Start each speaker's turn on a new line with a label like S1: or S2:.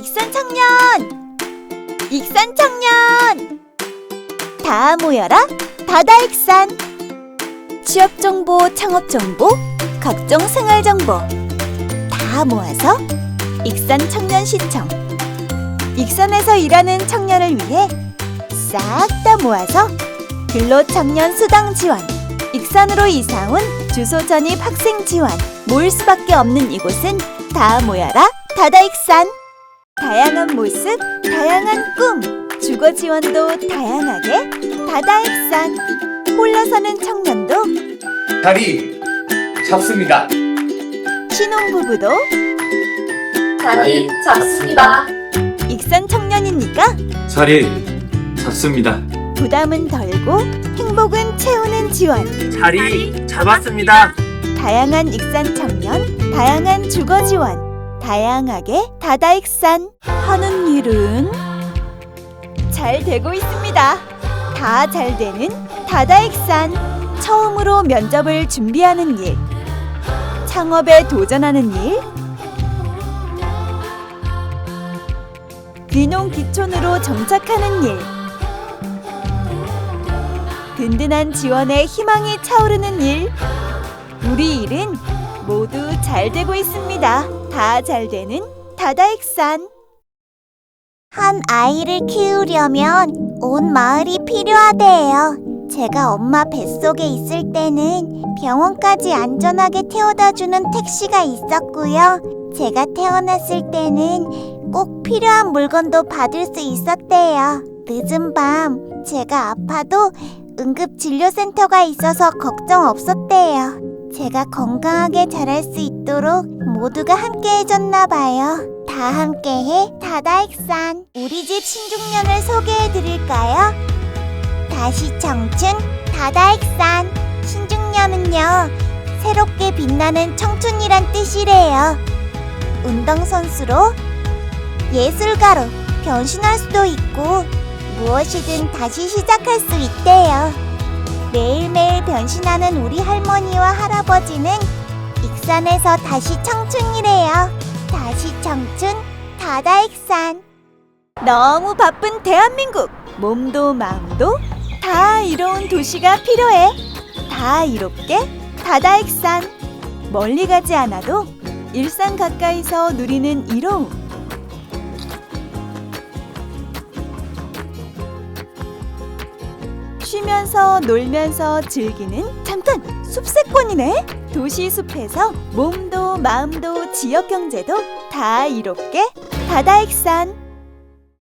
S1: 익산 청년! 익산 청년! 다 모여라 다다익산! 취업 정보, 창업 정보, 각종 생활 정보 다 모아서 익산 청년 시청. 익산에서 일하는 청년을 위해 싹 다 모아서 근로 청년 수당 지원. 익산으로 이사 온 주소 전입 학생 지원. 모일 수밖에 없는 이곳은 다 모여라 다다익산. 다양한 모습, 다양한 꿈. 주거 지원도 다양하게 다다익산. 홀로 사는 청년도
S2: 자리 잡습니다.
S1: 신혼부부도
S3: 자리 잡습니다.
S1: 익산 청년이니까
S4: 자리 잡습니다.
S1: 부담은 덜고 행복은 채우는 지원.
S5: 자리 잡았습니다.
S1: 다양한 익산 청년, 다양한 주거 지원, 다양하게 다다익산 하는 일은 잘 되고 있습니다. 다 잘 되는 다다익산 처음으로 면접을 준비하는 일, 창업에 도전하는 일, 귀농 귀촌으로 정착하는 일, 든든한 지원에 희망이 차오르는 일. 우리 일은 모두 잘 되고 있습니다. 다 잘 되는 다다익산. 한 아이를 키우려면 온 마을이 필요하대요. 제가 엄마 뱃속에 있을 때는 병원까지 안전하게 태워다 주는 택시가 있었고요. 제가 태어났을 때는 꼭 필요한 물건도 받을 수 있었대요. 늦은 밤 제가 아파도 응급진료센터가 있어서 걱정 없었대요. 제가 건강하게 자랄 수 있도록 모두가 함께 해줬나 봐요. 다 함께해 다다익산 우리 집 신중년을 소개해 드릴까요? 다시 청춘 다다익산 신중년은요 새롭게 빛나는 청춘이란 뜻이래요. 운동선수로 예술가로 변신할 수도 있고 무엇이든 다시 시작할 수 있대요. 매일매일 변신하는 우리 할머니와 할아버지는 익산에서 다시 청춘이래요. 다시 청춘, 다다익산. 너무 바쁜 대한민국. 몸도 마음도 다 이로운 도시가 필요해. 다 이롭게 다다익산. 멀리 가지 않아도 일상 가까이서 누리는 이로움. 쉬면서 놀면서 즐기는 잠깐 숲세권이네. 도시 숲에서 몸도 마음도 지역 경제도 다 이롭게 다다익산